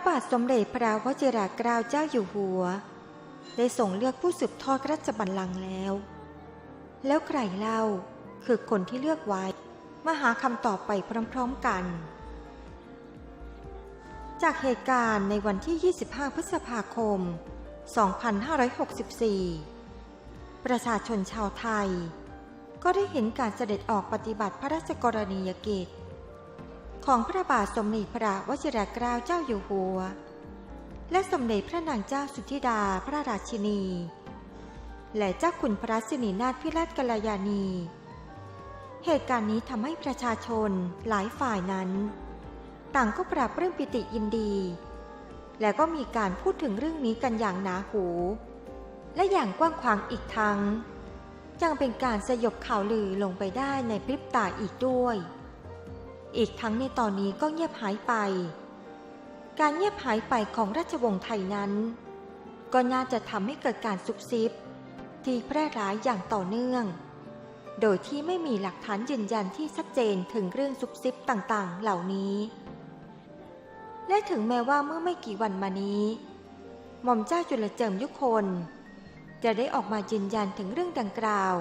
ระบาทสมเด็จพระวชิรเกล้าเจ้าอยู่หัว ได้ส่งเลือกผู้สืบทอดราชบัลลังก์แล้ว แล้วใครเล่าคือคนที่เลือกไว้มาหาคำตอบไปพร้อมๆกัน จากเหตุการณ์ในวันที่ 25 พฤษภาคม 2564 ประชาชนชาวไทย ก็ได้เห็นการเสด็จออกปฏิบัติพระราชกรณียกิจ ของพระบาทสมเด็จพระวชิรเกล้าเจ้าอยู่หัว และสมเด็จพระนางเจ้าสุธิดาพระราชินี และเจ้าคุณพระสินีนาถพิราชกัลยาณี เหตุการณ์นี้ทำให้ประชาชนหลายฝ่ายนั้น ต่างก็ปรับเรื่องปิติยินดี และก็มีการพูดถึงเรื่องนี้กันอย่างหนาหู และอย่างกว้างขวางอีกทั้งยังเป็นการสยบข่าวลือลงไปได้ในพริบตาอีกด้วย อีกทั้งในตอนนี้ก็เงียบหายไป การเงียบหายไปของราชวงศ์ไทยนั้น ก็น่าจะทำให้เกิดการซุบซิบ ที่แพร่หลายอย่างต่อเนื่อง โดยที่ไม่มีหลักฐานยืนยันที่ชัดเจนถึงเรื่องซุบซิบต่างๆ เหล่านี้ และถึงแม้ว่าเมื่อไม่กี่วันมานี้ หม่อมเจ้าจุลเจิมยุคน จะได้ออกมายืนยันถึงเรื่องดังกล่าว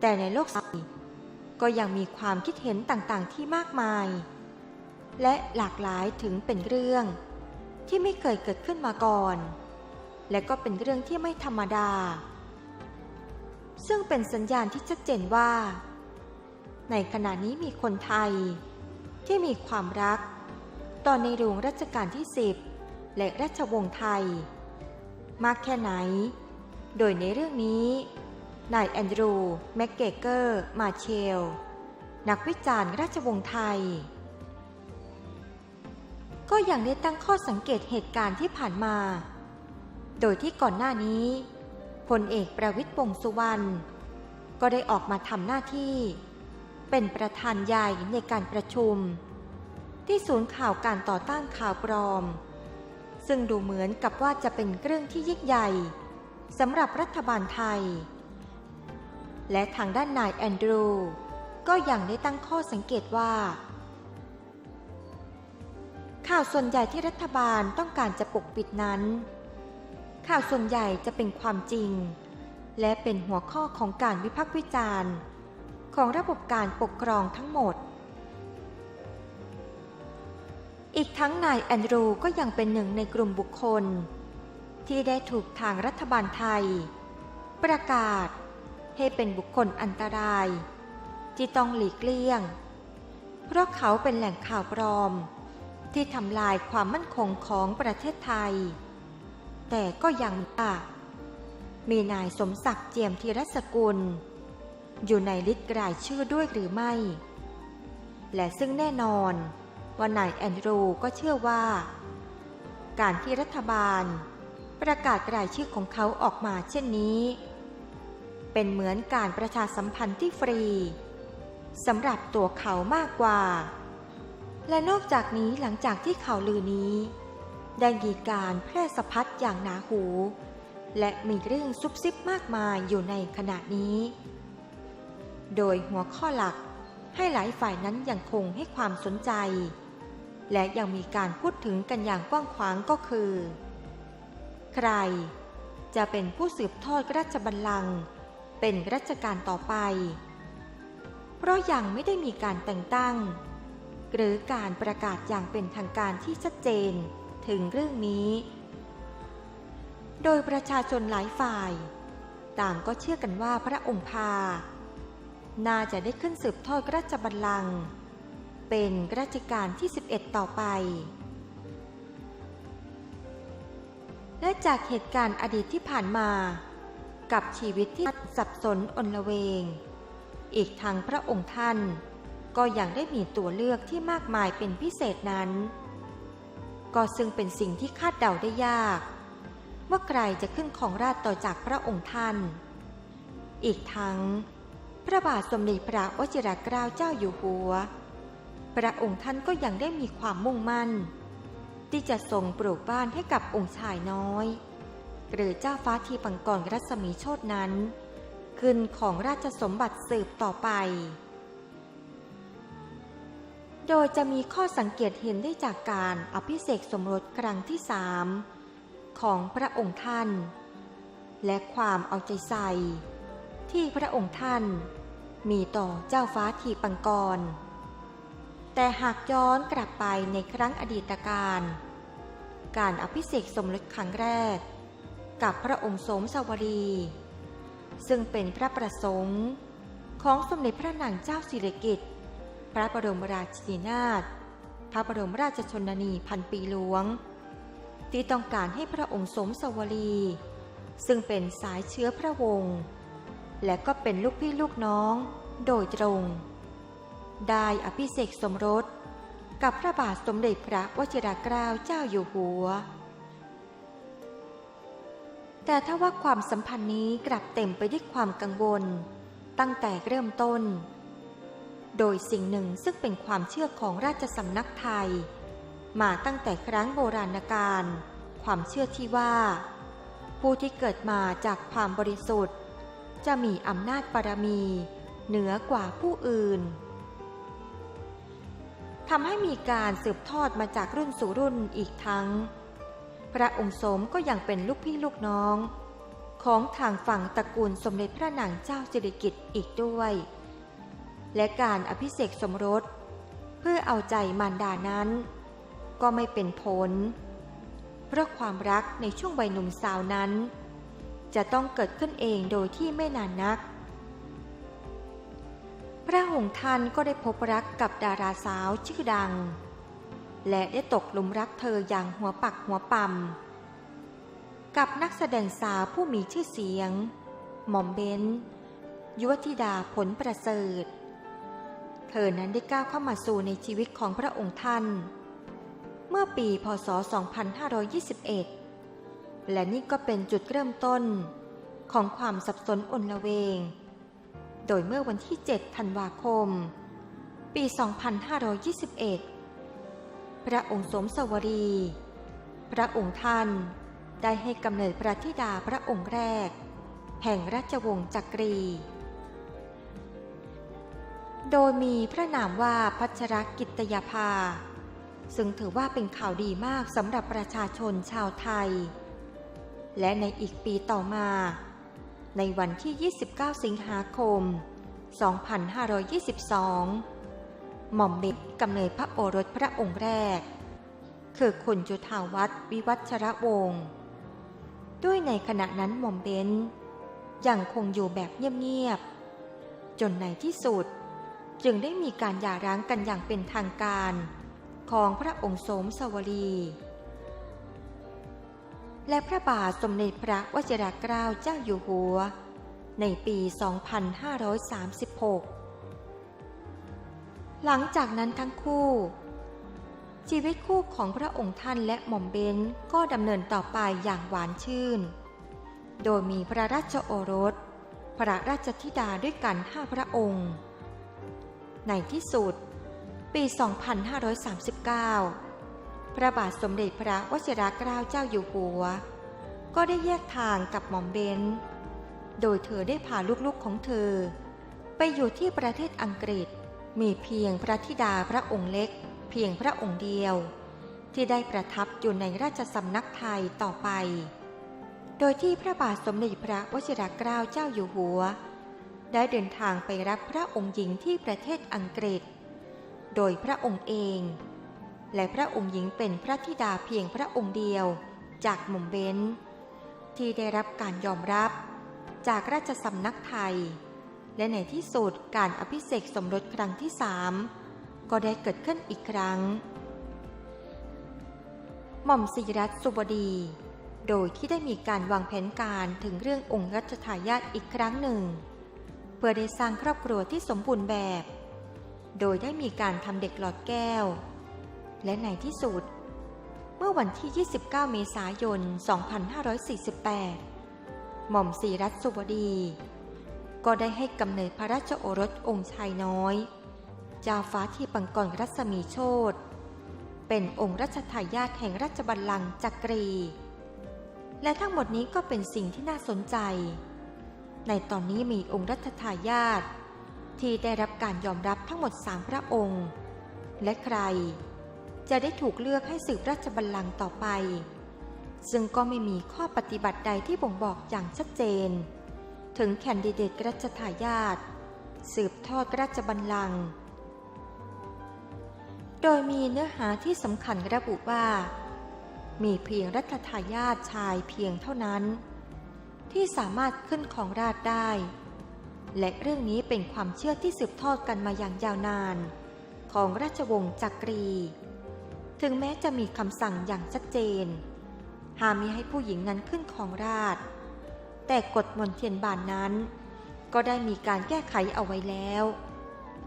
แต่ในโลกสี ก็ยังมีความคิดเห็นต่างๆ ที่มากมาย และหลากหลายถึงเป็นเรื่อง ที่ไม่เคยเกิดขึ้นมาก่อน และก็เป็นเรื่องที่ไม่ธรรมดา ซึ่งเป็นสัญญาณที่ชัดเจนว่า ในขณะนี้มีคนไทย ที่มีความรัก ต่อในหลวงรัชกาลที่ 10 และราชวงศ์ไทย มากแค่ไหน โดยในเรื่องนี้ นายแอนดรูว์แมกเกเกอร์ มาเชล นักวิจารณ์ราชวงศ์ไทย ก็ยังได้ตั้งข้อสังเกตเหตุการณ์ที่ผ่านมา โดยที่ก่อนหน้านี้พลเอกประวิตรวงสุวรรณก็ได้ออกมาทำหน้าที่ เป็นประธานใหญ่ในการประชุม ที่ศูนย์ข่าวการต่อต้านข่าวปลอม ซึ่งดูเหมือนกับว่าจะเป็นเรื่องที่ยิ่งใหญ่สำหรับรัฐบาลไทย และทางด้านนายแอนดรูว์ก็ยังได้ตั้งข้อสังเกตว่า ข่าวส่วนใหญ่ที่รัฐบาลต้องการจะปกปิดนั้น ข่าวส่วนใหญ่จะเป็นความจริง และเป็นหัวข้อของการวิพากษ์วิจารณ์ ของระบบการปกครองทั้งหมด อีกทั้งนายแอนดรูว์ก็ยังเป็นหนึ่งในกลุ่มบุคคล ที่ได้ถูกทางรัฐบาลไทย ประกาศ ให้เป็นบุคคลอันตราย ที่ต้องหลีกเลี่ยง เพราะเขาเป็นแหล่งข่าวปลอม ที่ทำลายความมั่นคงของประเทศไทย แต่ก็ยังอะมีนายสมศักดิ์เจียมธีรสกุล อยู่ในลิสต์รายชื่อด้วยหรือไม่ และซึ่งแน่นอนว่านายแอนดรูว์ก็เชื่อว่า การที่รัฐบาลประกาศรายชื่อของเขาออกมาเช่นนี้ เป็นเหมือนการประชาสัมพันธ์ที่ฟรีสำหรับตัวเขามากกว่า และนอกจากนี้หลังจากที่ข่าวลือนี้ ได้มีการแพร่สะพัดอย่างหนาหู และมีเรื่องซุบซิบมากมายอยู่ในขณะนี้ โดยหัวข้อหลักให้หลายฝ่ายนั้นยังคงให้ความสนใจ และยังมีการพูดถึงกันอย่างกว้างขวางก็คือ ใครจะเป็นผู้สืบทอดราชบัลลังก์ เป็นรัชกาลต่อไป เพราะยังไม่ได้มีการแต่งตั้ง หรือการประกาศอย่างเป็นทางการที่ชัดเจนถึงเรื่องนี้ โดยประชาชนหลายฝ่าย ต่างก็เชื่อกันว่าพระองค์พา น่าจะได้ขึ้นสืบทอดราชบัลลังก์เป็นรัชกาลที่ 11 ต่อไปและจากเหตุการณ์อดีตที่ผ่านมา กับชีวิตที่ สับสนอนละเวง อีกทางพระองค์ท่าน ก็ยังได้มีตัวเลือกที่มากมายเป็นพิเศษนั้น ก็ซึ่งเป็นสิ่งที่คาดเดาได้ยาก ว่าใครจะขึ้นของราชต่อจากพระองค์ท่าน อีกทั้ง พระบาทสมเด็จพระวชิรเกล้าเจ้าอยู่หัว พระองค์ท่านก็ยังได้มีความมุ่งมั่น ที่จะทรงปลูกบ้านให้กับองค์ชายน้อยหรือเจ้าฟ้าทีปังกรรัศมีโชตนั้น ขึ้นของราชสมบัติสืบต่อไป โดยจะมีข้อสังเกตเห็นได้จากการอภิเษกสมรสครั้งที่สามของพระองค์ท่าน และความเอาใจใส่ ที่พระองค์ท่านมีต่อเจ้าฟ้าทีปังกร แต่หากย้อนกลับไปในครั้งอดีตการ การอภิเษกสมรสครั้งแรก กับพระองค์สมสวรี ซึ่งเป็นพระประสงค์ของสมเด็จพระนางเจ้าสิริกิติ์พระบรมราชินีนาถพระบรมราชชนนีพันปีหลวง ที่ต้องการให้พระองค์สมสวรี ซึ่งเป็นสายเชื้อพระวงศ์และก็เป็นลูกพี่ลูกน้องโดยตรง ได้อภิเษกสมรสกับพระบาทสมเด็จพระวชิรเกล้าเจ้าอยู่หัว แต่ถ้าว่าความสัมพันธ์นี้กลับเต็มไปด้วยความกังวล ตั้งแต่เริ่มต้น โดยสิ่งหนึ่งซึ่งเป็นความเชื่อของราชสำนักไทย มาตั้งแต่ครั้งโบราณกาลความเชื่อที่ว่า ผู้ที่เกิดมาจากความบริสุทธิ์ จะมีอำนาจบารมี เหนือกว่าผู้อื่นทำให้มีการสืบทอดมาจากรุ่นสู่รุ่นอีกทั้ง พระองค์สมก็ยังเป็นลูกพี่ลูกน้อง ของทางฝั่งตระกูลสมเด็จพระนางเจ้าสิริกิติ์อีกด้วย และการอภิเษกสมรส เพื่อเอาใจมารดานั้น ก็ไม่เป็นผล เพราะความรักในช่วงวัยหนุ่มสาวนั้น จะต้องเกิดขึ้นเองโดยที่ไม่นานนัก พระองค์ท่านก็ได้พบรักกับดาราสาวชื่อดัง และได้ตกหลุมรักเธออย่างหัวปักหัวปั๊มกับนักแสดงสาวผู้มีชื่อเสียง หม่อมเบนยุวธิดาผลประเสริฐ เธอนั้นได้ก้าวเข้ามาสู่ในชีวิตของพระองค์ท่าน เมื่อปีพศ 2521 และนี่ก็เป็นจุดเริ่มต้นของความสับสนอนละเวง โดยเมื่อวันที่ 7 ธันวาคม ปี 2521 พระองค์สมสวรี พระองค์ท่านได้ให้กำเนิดพระธิดาพระองค์แรก แห่งราชวงศ์จักรี โดยมีพระนามว่าพัชรกิตยาภา ซึ่งถือว่าเป็นข่าวดีมากสำหรับประชาชนชาวไทย และในอีกปีต่อมา ในวันที่ 29 สิงหาคม 2522 หม่อมเบกกำเนิดพระโอรสพระองค์แรก คือคุณจุฑาวัฒน์วิวัชรวงศ์ด้วยในขณะนั้นหม่อมเบนยังคงอยู่แบบเงียบๆจนในที่สุด จึงได้มีการหย่าร้างกันอย่างเป็นทางการของพระองค์สมสวรี และพระบาทสมเด็จพระวชิรเกล้าเจ้าอยู่หัว ในปี 2536 หลังจากนั้นทั้งคู่ ชีวิตคู่ของพระองค์ท่านและหม่อมเบนก็ดำเนินต่อไปอย่างหวานชื่น โดยมีพระราชโอรส พระราชธิดาด้วยกันห้าพระองค์ ในที่สุด ปี 2539 พระบาทสมเด็จพระวชิรเกล้าเจ้าอยู่หัว ก็ได้แยกทางกับหม่อมเบนโดยเธอได้พาลูกๆของเธอ ไปอยู่ที่ประเทศอังกฤษ มีเพียงพระธิดาพระองค์เล็ก เพียงพระองค์เดียว ที่ได้ประทับอยู่ในราชสำนักไทยต่อไป โดยที่พระบาทสมเด็จพระวชิรเกล้าเจ้าอยู่หัว ได้เดินทางไปรับพระองค์หญิงที่ประเทศอังกฤษ โดยพระองค์เอง และพระองค์หญิงเป็นพระธิดาเพียงพระองค์เดียวจากหม่อมเบนที่ได้รับการยอมรับจากราชสำนักไทย และในที่สุดการอภิเษกสมรสครั้งที่สามก็ได้เกิดขึ้นอีกครั้ง หม่อมศิรัตสุบดี โดยที่ได้มีการวางแผนการถึงเรื่ององค์รัชทายาทอีกครั้งหนึ่ง เพื่อได้สร้างครอบครัวที่สมบูรณ์แบบ โดยได้มีการทำเด็กหลอดแก้ว และในที่สุด เมื่อวันที่ 29 เมษายน 2548 หม่อมศรีรัตสุบดี ก็ได้ให้กำเนิดพระราชโอรสองค์ชายน้อยเจ้าฟ้าที่ปังกรรัศมีโชตเป็นองค์รัชทายาทแห่งราชบัลลังก์จักรี และทั้งหมดนี้ก็เป็นสิ่งที่น่าสนใจ ในตอนนี้มีองค์รัชทายาทที่ได้รับการยอมรับทั้งหมดสามพระองค์ และใคร จะได้ถูกเลือกให้สืบราชบัลลังก์ต่อไป ซึ่งก็ไม่มีข้อปฏิบัติใดที่บ่งบอกอย่างชัดเจน ถึงแคนดิเดตรัชทายาทสืบทอดราชบัลลังก์โดยมีเนื้อหาที่สำคัญระบุว่า มีเพียงรัชทายาทชายเพียงเท่านั้น ที่สามารถขึ้นของราชได้ และเรื่องนี้เป็นความเชื่อที่สืบทอดกันมาอย่างยาวนาน ของราชวงศ์จักรี ถึงแม้จะมีคำสั่งอย่างชัดเจนห้ามมิให้ผู้หญิงนั้นขึ้นของราช แต่กฎมนเทียนบานนั้น ก็ได้มีการแก้ไขเอาไว้แล้ว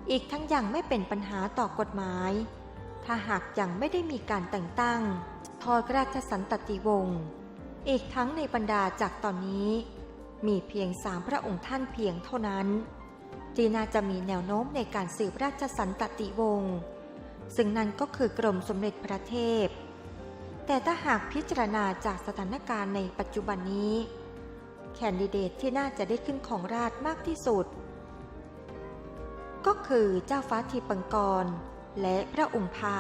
อีกทั้งยังไม่เป็นปัญหาต่อกฎหมาย ถ้าหากยังไม่ได้มีการแต่งตั้งทอดราชสันตติวงศ์อีกทั้งในบรรดาจากตอนนี้ มีเพียงสามพระองค์ท่านเพียงเท่านั้น ที่น่าจะมีแนวโน้มในการสืบราชสันตติวงศ์ซึ่งนั่นก็คือกรมสมเด็จพระเทพ แต่ถ้าหากพิจารณาจากสถานการณ์ในปัจจุบันนี้ แคนดิเดตที่น่าจะได้ขึ้นของราชมากที่สุด ก็คือเจ้าฟ้าทีปังกร และพระองค์พา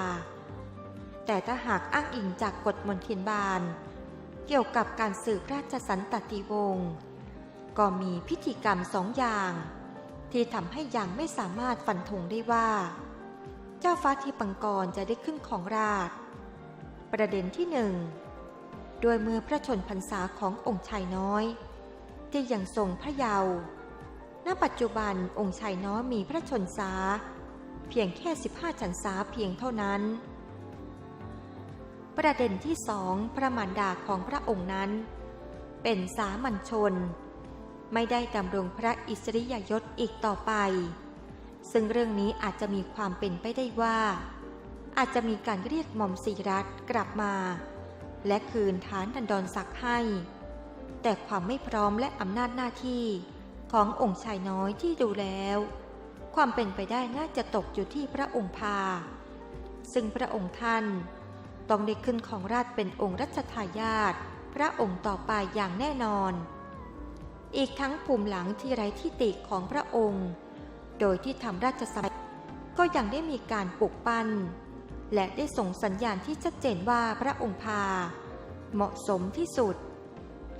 แต่ถ้าหากอ้างอิงจากกฎมนเทียนบานเกี่ยวกับการสืบราชสันตติวงศ์ก็มีพิธีกรรมสองอย่าง ที่ทำให้ยังไม่สามารถฟันธงได้ว่า เจ้าฟ้าทีปังกรจะได้ขึ้นของราช ประเด็นที่หนึ่งโดยเมื่อพระชนพรรษาขององค์ชายน้อย ที่ยังทรงพระเยาว์ณปัจจุบันองค์ชายน้อยมีพระชนษาเพียงแค่ 15ฉันษาเพียงเท่านั้น ประเด็นที่สองพระมารดาของพระองค์นั้น เป็นสามัญชน ไม่ได้ดำรงพระอิสริยยศอีกต่อไป ซึ่งเรื่องนี้อาจจะมีความเป็นไปได้ว่า อาจจะมีการเรียกหม่อมสีรัตกลับมา และคืนฐานดันดอนศักดิ์ให้ แต่ความไม่พร้อมและอำนาจหน้าที่ขององค์ชายน้อยที่ดูแล้ว ความเป็นไปได้น่าจะตกอยู่ที่พระองค์พา ซึ่งพระองค์ท่านต้องได้ขึ้นของราชเป็นองค์รัชทายาทพระองค์ต่อไปอย่างแน่นอน อีกทั้งภูมิหลังที่ไร้ที่ติของพระองค์ โดยที่ทำราชสมัยก็ยังได้มีการปลุกปั้น และได้ส่งสัญญาณที่ชัดเจนว่าพระองค์พา เหมาะสมที่สุด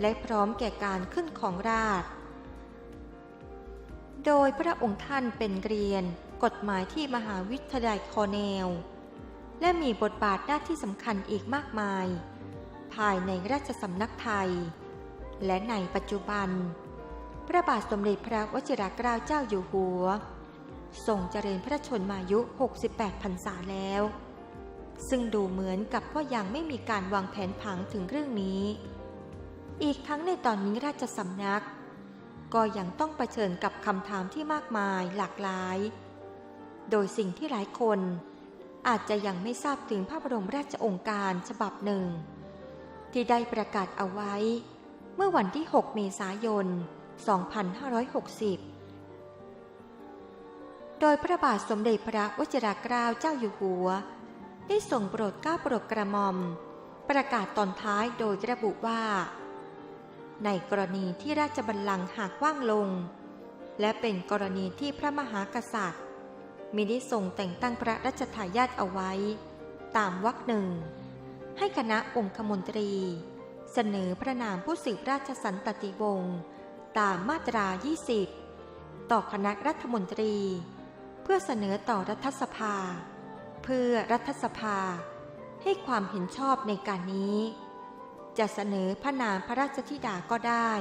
และพร้อมแก่การขึ้นของราช โดยพระองค์ท่านเป็นเรียนกฎหมายที่มหาวิทยาลัยคอเนล และมีบทบาทหน้าที่สำคัญอีกมากมาย ภายในราชสำนักไทย และในปัจจุบัน พระบาทสมเด็จพระวชิรเกล้าเจ้าอยู่หัวทรงเจริญพระชนมายุ 68 พรรษาแล้ว ซึ่งดูเหมือนกับว่ายังไม่มีการวางแผนผังถึงเรื่องนี้ อีกทั้งในตอนนี้ราชสำนัก ก็ยังต้องเผชิญกับคำถามที่มากมายหลากหลาย โดยสิ่งที่หลายคนอาจจะยังไม่ทราบถึงพระบรมราชองค์การฉบับหนึ่ง ที่ได้ประกาศเอาไว้ เมื่อวันที่ 6 เมษายน 2560 โดยพระบาทสมเด็จพระวชิรเกล้าเจ้าอยู่หัว ได้ส่งโปรดเกล้าโปรดกระหม่อม ประกาศตอนท้ายโดยระบุว่า ในกรณีที่ราชบัลลังก์หากว่างลง และเป็นกรณีที่พระมหากษัตริย์ มิได้ทรงแต่งตั้งพระราชทายาทเอาไว้ ตามวรรคหนึ่ง ให้คณะองคมนตรี เสนอพระนามผู้สืบราชสันตติวงศ์ตามมาตรา 20 ต่อคณะรัฐมนตรี เพื่อเสนอต่อรัฐสภา เพื่อรัฐสภาให้ความเห็นชอบในการนี้ จะเสนอพระนามพระราชธิดาก็ได้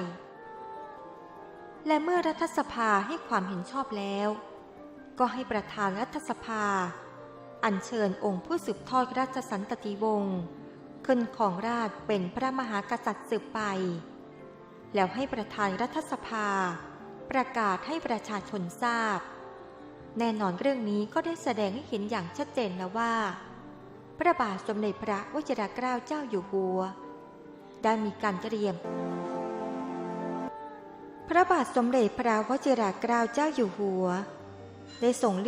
และเมื่อรัฐสภาให้ความเห็นชอบแล้ว ก็ให้ประธานรัฐสภา อัญเชิญองค์ผู้สืบทอดราชสันตติวงศ์ขึ้นของราชเป็นพระมหากษัตริย์สืบไป แล้วให้ประธานรัฐสภา ประกาศให้ประชาชนทราบ แน่นอนเรื่องนี้ก็ได้แสดงให้เห็นอย่างชัดเจนแล้วว่า พระบาทสมเด็จพระวชิรเกล้าเจ้าอยู่หัว ได้มีการเตรียม พระบาทสมเด็จพระวชิรเกล้าเจ้าอยู่หัว ได้ส่ง